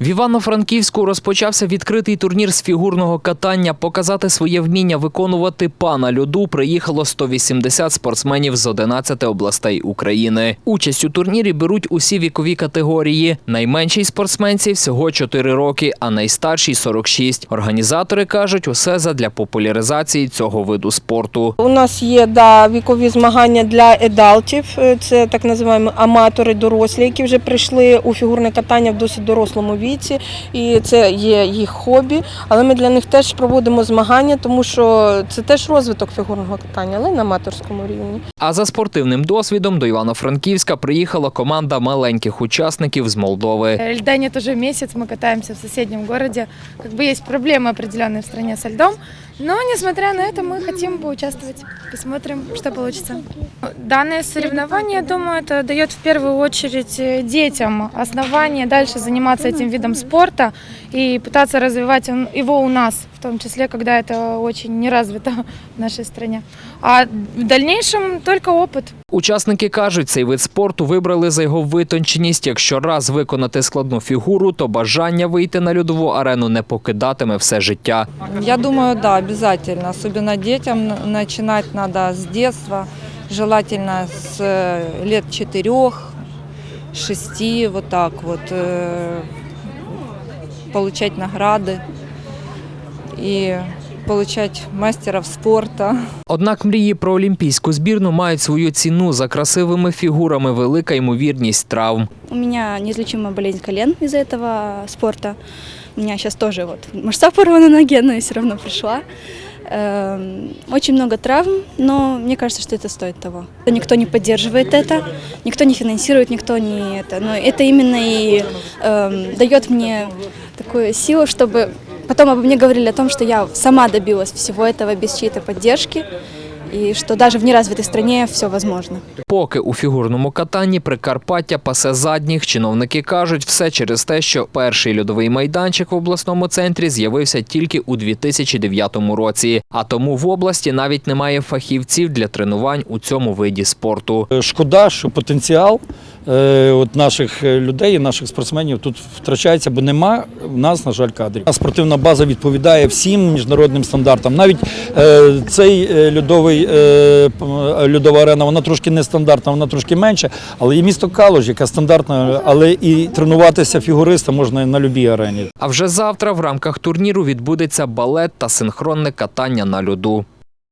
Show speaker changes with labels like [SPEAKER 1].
[SPEAKER 1] В Івано-Франківську розпочався відкритий турнір з фігурного катання. Показати своє вміння виконувати пана льоду приїхало 180 спортсменів з 11 областей України. Участь у турнірі беруть усі вікові категорії. Найменшій спортсменці всього 4 роки, а найстаршій 46. Організатори кажуть, усе задля популяризації цього виду спорту.
[SPEAKER 2] У нас є да, вікові змагання для едалтів, це так називаємо аматори дорослі, які вже прийшли у фігурне катання в досить дорослому віці, і це є їх хобі. Але ми для них теж проводимо змагання, тому що це теж розвиток фігурного катання, але на аматорському рівні.
[SPEAKER 1] А за спортивним досвідом до Івано-Франківська приїхала команда маленьких учасників з Молдови.
[SPEAKER 3] Льда нет уже месяц, мы катаемся в соседнем городе. Как бы есть проблемы определенные в стране со льдом, но несмотря на это мы хотим поучаствовать. Посмотрим, что получится. Данное соревнование, я думаю, это дает в первую очередь э, детям основание дальше заниматься этим видом спорта и пытаться развивать он- его у нас, в том числе, когда это очень не развито в нашей стране. А в дальнейшем только опыт.
[SPEAKER 1] Учасники кажуть, цей вид спорту вибрали за його витонченість. Якщо раз виконати складну фігуру, то бажання вийти на льодову арену не покидатиме все життя.
[SPEAKER 4] Я думаю, да, обязательно. Особенно детям н- начинать надо с детства. Желательно с э, лет четырех, шести, вот так вот. э, Получать награды и получать мастеров спорта.
[SPEAKER 1] Однак мрії про олімпійську збірну мають свою ціну за красивими фігурами, велика ймовірність травм.
[SPEAKER 5] У меня неизлечимая болезнь колен из-за этого спорта. У меня сейчас тоже вот мышца порвана на ноге, но я все равно пришла. Эм, Очень много травм, но мне кажется, что это стоит того. Никто не поддерживает это, никто не финансирует, никто не это. Но это именно и эм, дает мне такую силу, чтобы потом обо мне говорили о том, что я сама добилась всего этого без чьей-то поддержки, и что даже в неразвитой стране все возможно.
[SPEAKER 1] Поки у фігурному катанні Прикарпаття пасе задніх, чиновники кажуть, все через те, що перший льодовий майданчик в обласному центрі з'явився тільки у 2009 році. А тому в області навіть немає фахівців для тренувань у цьому виді спорту.
[SPEAKER 6] Шкода, що потенціал от наших е, людей, наших спортсменів тут втрачається, бо нема в нас, на жаль, кадрів. Спортивна база відповідає всім міжнародним стандартам. Навіть е, цей е, льодовий е, е, льодова арена, вона трошки нестандартна, вона трошки менша, але є місто Калуш, яка стандартна, але і тренуватися фігуриста можна на будь-якій арені.
[SPEAKER 1] А вже завтра в рамках турніру відбудеться балет та синхронне катання на льоду.